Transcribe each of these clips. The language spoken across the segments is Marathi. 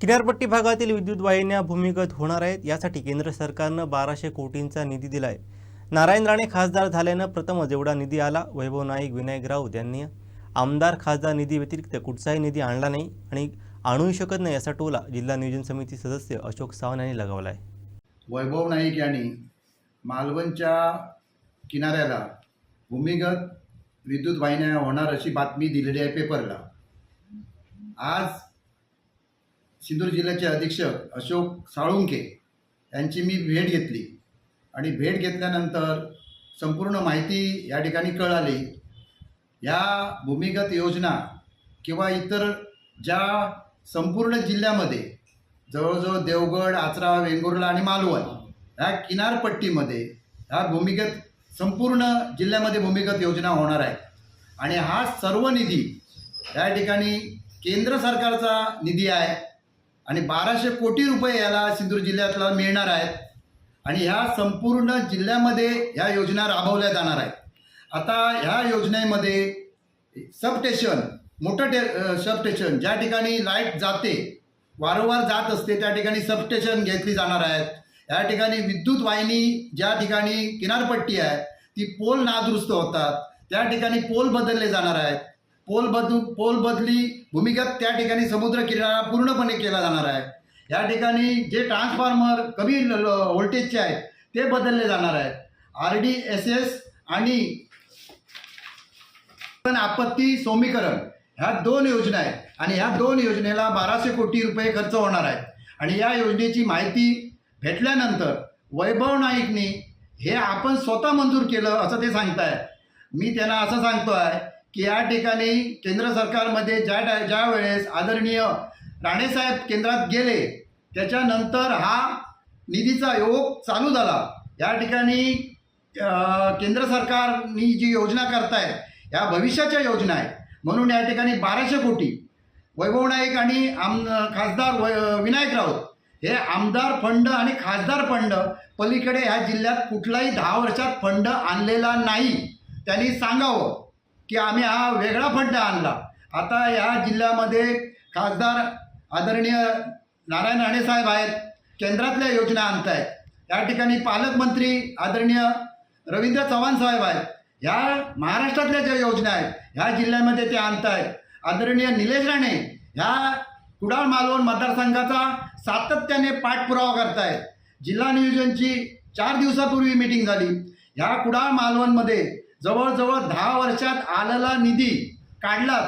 किनारपट्टी भागातील विद्युत वाहिन्या भूमिगत होणार आहेत यासाठी केंद्र सरकारनं बाराशे कोटींचा निधी दिलाय. नारायण राणे खासदार झाल्यानं प्रथमच एवढा निधी आला. वैभव नाईक विनायक राऊत यांनी आमदार खासदार निधी व्यतिरिक्त कुठचाही निधी आणला नाही आणि आणूही शकत नाही असा टोला जिल्हा नियोजन समिती सदस्य अशोक सावंत यांनी लगावला आहे वैभव नाईक यांनी मालवणच्या किनाऱ्याला भूमिगत विद्युत वाहिन्या होणार अशी बातमी दिलेली आहे पेपरला. आज सिंधुदुर्ग जिल्ह्याचे अधीक्षक अशोक साळुंके यांची मी भेट घेतली. आणि भेट घेतल्यानंतर संपूर्ण माहिती या ठिकाणी कळाली. या भूमिगत योजना किंवा इतर ज्या संपूर्ण जिल्ह्यामध्ये जवळजवळ देवगड आचरा वेंगुर्ला आणि मालवण ह्या किनारपट्टीमध्ये ह्या भूमिगत संपूर्ण जिल्ह्यामध्ये भूमिगत योजना होणार आहे. आणि हा सर्व निधी या ठिकाणी केंद्र सरकारचा निधी आहे. आणि बाराशे कोटी रुपये याला सिंधुदुर्ग जिल्ह्यातला मिळणार आहेत. आणि ह्या संपूर्ण जिल्ह्यामध्ये ह्या योजना राबवल्या जाणार आहेत. आता ह्या योजनेमध्ये सबस्टेशन मोठं टे सबस्टेशन ज्या ठिकाणी लाइट जाते वारंवार जात असते त्या ठिकाणी सबस्टेशन घेतली जाणार आहेत. या ठिकाणी विद्युत वाहिनी ज्या ठिकाणी किनारपट्टी आहे ती पोल नादुरुस्त होतात. त्या ठिकाणी पोल बदलले जाणार आहेत. पोल बदलू पोल बदली भूमिगत त्या ठिकाणी समुद्र किनारा पूर्णपणे केला जाणार आहे. या ठिकाणी जे ट्रान्सफॉर्मर कमी व्होल्टेजचे आहेत ते बदलले जाणार आहेत. आर डी एस एस आणि पण आपत्ती सौमीकरण ह्या दोन योजना आहेत. आणि ह्या दोन योजनेला बाराशे कोटी रुपये खर्च होणार आहे आणि या योजनेची माहिती भेटल्यानंतर वैभव नाईकनी हे आपण स्वतः मंजूर केलं असं ते सांगताय मी त्यांना असं सांगतो आहे की या ठिकाणी केंद्र सरकारमध्ये ज्या टाय ज्या वेळेस आदरणीय राणेसाहेब केंद्रात गेले त्याच्यानंतर हा निधीचा योग चालू झाला. या ठिकाणी केंद्र सरकारनी जी योजना करताय या भविष्याच्या योजना आहेत. म्हणून या ठिकाणी बाराशे कोटी वैभव नाईक आणि आम खासदार व विनायक राऊत हे आमदार फंड आणि खासदार फंड पलीकडे ह्या जिल्ह्यात कुठलाही दहा वर्षात फंड आणलेला नाही. त्यांनी सांगावं की आम्ही हा वेगळा फंड आणला. आता ह्या जिल्ह्यामध्ये खासदार आदरणीय नारायण राणे साहेब आहेत केंद्रातल्या योजना आणत आहेत या ठिकाणी पालकमंत्री आदरणीय रवींद्र चव्हाण साहेब आहेत. ह्या महाराष्ट्रातल्या ज्या योजना आहेत ह्या जिल्ह्यामध्ये ते आणत आहेत आदरणीय निलेश राणे ह्या कुडाळ मालवण मतदारसंघाचा सातत्याने पाठपुरावा करतायत. जिल्हा नियोजनची चार दिवसापूर्वी मीटिंग झाली. ह्या कुडाळ मालवणमध्ये जवळजवळ दहा वर्षात आलेला निधी काढला.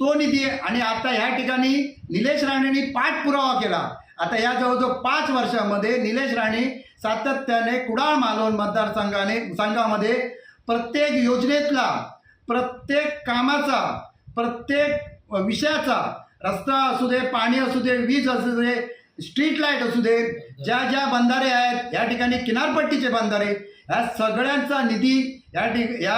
तो निधी आणि आता ह्या ठिकाणी निलेश राणेंनी पाठपुरावा केला. आता या जवळजवळ पाच वर्षामध्ये निलेश राणे सातत्याने कुडाळ मालवण मतदारसंघाने संघामध्ये प्रत्येक योजनेतला प्रत्येक कामाचा प्रत्येक विषयाचा रस्ता असू दे पाणी असू दे वीज असू दे स्ट्रीट लाइट असू दे ज्या ज्या बंधारे आहेत या ठिकाणी किनारपट्टीचे बंधारे ह्या सगळ्यांचा निधी या ठिक या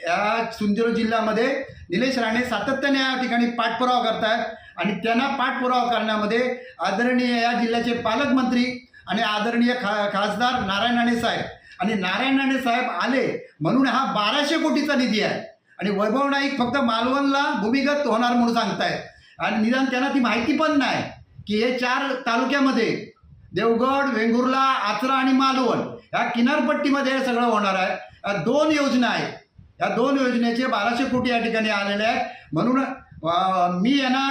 या सिंधुदुर्ग जिल्ह्यामध्ये निलेश राणे सातत्याने या ठिकाणी पाठपुरावा करतायत. आणि त्यांना पाठपुरावा करण्यामध्ये आदरणीय या जिल्ह्याचे पालकमंत्री आणि आदरणीय खा खासदार नारायण राणे साहेब. आणि नारायण राणे साहेब आले म्हणून हा बाराशे कोटीचा निधी आहे. आणि वैभव नाईक फक्त मालवणला भूमिगत होणार म्हणून सांगतायत. आणि निदान त्यांना ती माहिती पण नाही की हे चार तालुक्यामध्ये देवगड वेंगुर्ला आचरा आणि मालवण या किनारपट्टीमध्ये हे सगळं होणार आहे. या दोन योजना आहेत. या दोन योजनेचे बाराशे कोटी या ठिकाणी आलेले आहेत. म्हणून मी यांना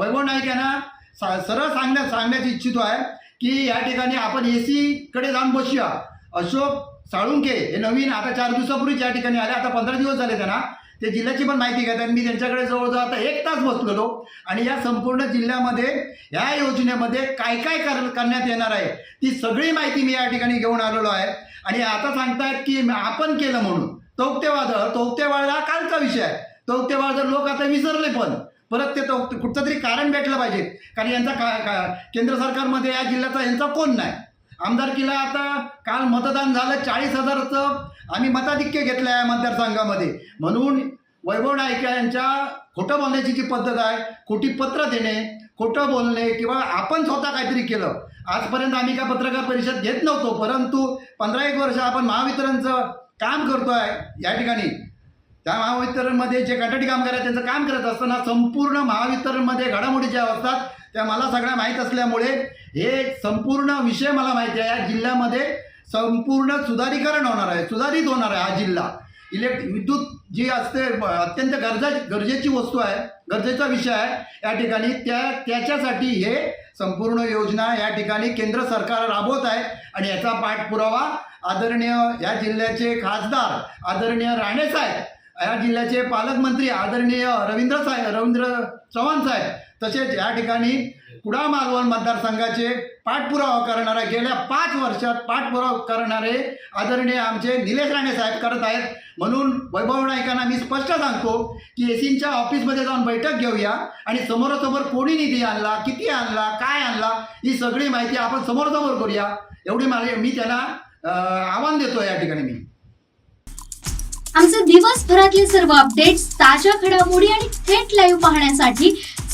वैभव नाईक यांना सा सरळ सांगण्या सांगण्याची इच्छितो आहे की या ठिकाणी आपण ए सीकडे जाऊन बसूया. अशोक साळुंके हे नवीन आता चार दिवसापूर्वीच या ठिकाणी आले. आता पंधरा दिवस झाले त्यांना. ते जिल्ह्याची पण माहिती घेतात. मी त्यांच्याकडे जवळजवळ आता एक तास बसलेलो आणि या संपूर्ण जिल्ह्यामध्ये या योजनेमध्ये काय काय कर करण्यात येणार आहे ती सगळी माहिती मी या ठिकाणी घेऊन आलेलो आहे. आणि आता सांगतायत की आपण केलं म्हणून. तौक्ते वादळ तौक्ते वादळ हा कालचा विषय आहे. तौक्ते वादळ लोक आता विसरले पण परत ते तो कुठचं तरी कारण भेटलं पाहिजे. कारण यांचा का का केंद्र सरकारमध्ये या जिल्ह्याचा यांचा कोण नाही. आमदारकीला आता काल मतदान झालं चाळीस हजारचं. आम्ही मताधिक्य घेतलं आहे मतदारसंघामध्ये. म्हणून वैभव नाईक यांच्या खोटं बोलण्याची जी पद्धत आहे खोटी पत्र देणे खोटं बोलणे किंवा आपण स्वतः काहीतरी केलं आजपर्यंत आम्ही काय पत्रकार परिषद घेत नव्हतो परंतु पंधरा एक वर्ष आपण महावितरणचं काम करतो आहे या ठिकाणी. त्या महावितरणमध्ये जे कटाटी कामगार आहेत त्यांचं काम करत असताना संपूर्ण महावितरणमध्ये घडामोडी ज्या असतात त्या मला सगळ्या माहीत असल्यामुळे हे संपूर्ण विषय मला माहिती आहे. या जिल्ह्यामध्ये संपूर्ण सुधारीकरण होणार आहे सुधारित होणार आहे हा जिल्हा. इलेक्ट विद्युत जी असते अत्यंत गरजा गरजेची वस्तू आहे गरजेचा विषय आहे या ठिकाणी. त्या त्याच्यासाठी हे संपूर्ण योजना या ठिकाणी केंद्र सरकार राबवत आहे आणि याचा पाठपुरावा आदरणीय या जिल्ह्याचे खासदार आदरणीय राणेसाहेब या जिल्ह्याचे पालकमंत्री आदरणीय रवींद्र साहेब रवींद्र चव्हाण साहेब तसेच या ठिकाणी कुडाळ मालवण मतदारसंघाचे पाठपुरावा करणारे गेल्या पाच वर्षात पाठपुरावा करणारे आदरणीय आमचे निलेश राणे साहेब करत आहेत. म्हणून वैभव नाईकांना मी स्पष्ट सांगतो की एसींच्या ऑफिसमध्ये जाऊन बैठक घेऊया आणि समोरासमोर कोणी निधी आणला किती आणला काय आणला ही सगळी माहिती आपण समोरासमोर करूया. एवढी मला मी त्यांना आव्हान देतो या ठिकाणी मी. आमचे दिवसभरातले सर्व अपडेट्स ताज्या घडामोडी आणि थेट लाईव्ह पाहण्यासाठी